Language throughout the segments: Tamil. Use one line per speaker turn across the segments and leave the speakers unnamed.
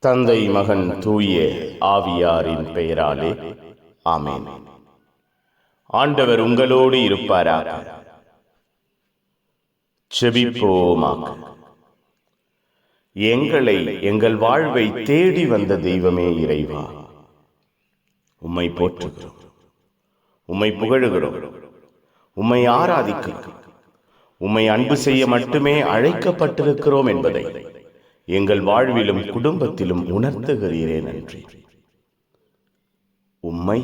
தந்தை மகன் தூய ஆவியாரின் பெயராலே. ஆமேன். ஆண்டவர் உங்களோடு இருப்பாரா செபிப்போமாக. எங்களை எங்கள் வாழ்வை தேடி வந்த தெய்வமே இறைவா. உம்மை போற்றுகிறோம். உம்மை புகழுகிறோம். உம்மை ஆராதிக்கிறோம். உம்மை அன்பு செய்ய மட்டுமே அழைக்கப்பட்டிருக்கிறோம் என்பதை. எங்கள் வாழ்விலும் குடும்பத்திலும் உணர்த்துகிறீரே நன்றி உம்மை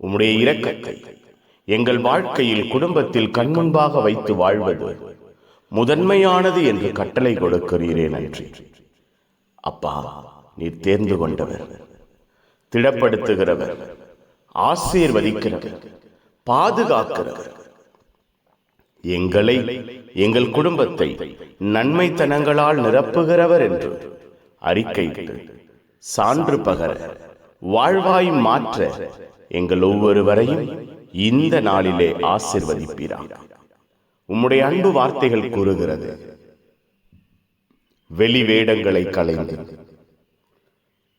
உம்முடைய இரக்கத்தை எங்கள் வாழ்க்கையில் குடும்பத்தில் கண்முன்பாக வைத்து வாழ்வது முதன்மையானது என்று கட்டளை கொடுக்கிறீரே நன்றி அப்பா நீர் தேர்ந்து கொண்டவர் திடப்படுத்துகிறவர் ஆசீர்வதிக்கிறவர் பாதுகாக்கிறவர். எங்களை எங்கள் குடும்பத்தை நன்மைத்தனங்களால் நிரப்புகிறவர் என்று அறிக்கையிட்டு சான்று பகர வாழ்வாய் மாற்ற எங்கள் ஒவ்வொருவரையும் இந்த நாளிலே ஆசிர்வதிப்பீராக உம்முடைய அன்பு வார்த்தைகள் கூறுகிறது. வெளி வேடங்களை களைந்து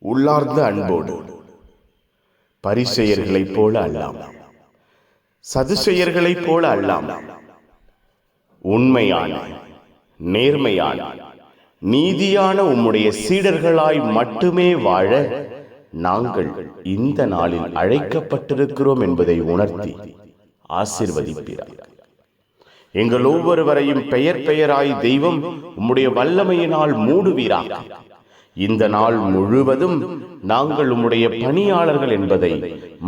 உள்ளார்ந்த அன்போடு பரிசெயர்களைப் போல அல்லாமல் சதுசெயர்களைப் போல அல்லாமல் உண்மையான நேர்மையான. நீதியான உம்முடைய சீடர்களாய் மட்டுமே வாழ நாங்கள் இந்த நாளில் அழைக்கப்பட்டிருக்கிறோம் என்பதை உணர்த்தி ஆசிர்வதிப்பீரார் எங்கள் ஒவ்வொருவரையும் பெயர் பெயராய் தெய்வம் உம்முடைய வல்லமையினால் மூடுவீராக. இந்த நாள் முழுவதும் நாங்கள் உம்முடைய பணியாளர்கள் என்பதை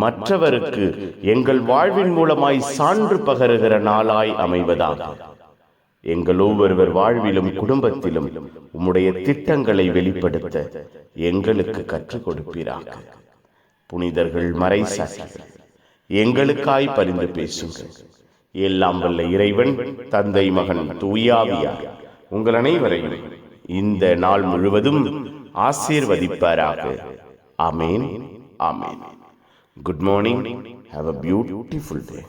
மற்றவருக்கு எங்கள் வாழ்வின் மூலமாய் சான்று பகருகிற நாளாய் அமைவதாக. எங்கள் ஒவ்வொருவர் வாழ்விலும் குடும்பத்திலும் உம்முடைய திட்டங்களை வெளிப்படுத்த எங்களுக்கு கற்றுக் கொடுப்பீராக. புனிதர்கள் மறை எங்களுக்காய் பரிந்து பேசுங்கள். எல்லாம் வல்ல இறைவன் தந்தை மகன் தூயாவியா உங்கள் அனைவரையும் இந்த நாள் முழுவதும் ஆசீர்வதிப்பாராக. Amen amen. Good morning have a beautiful day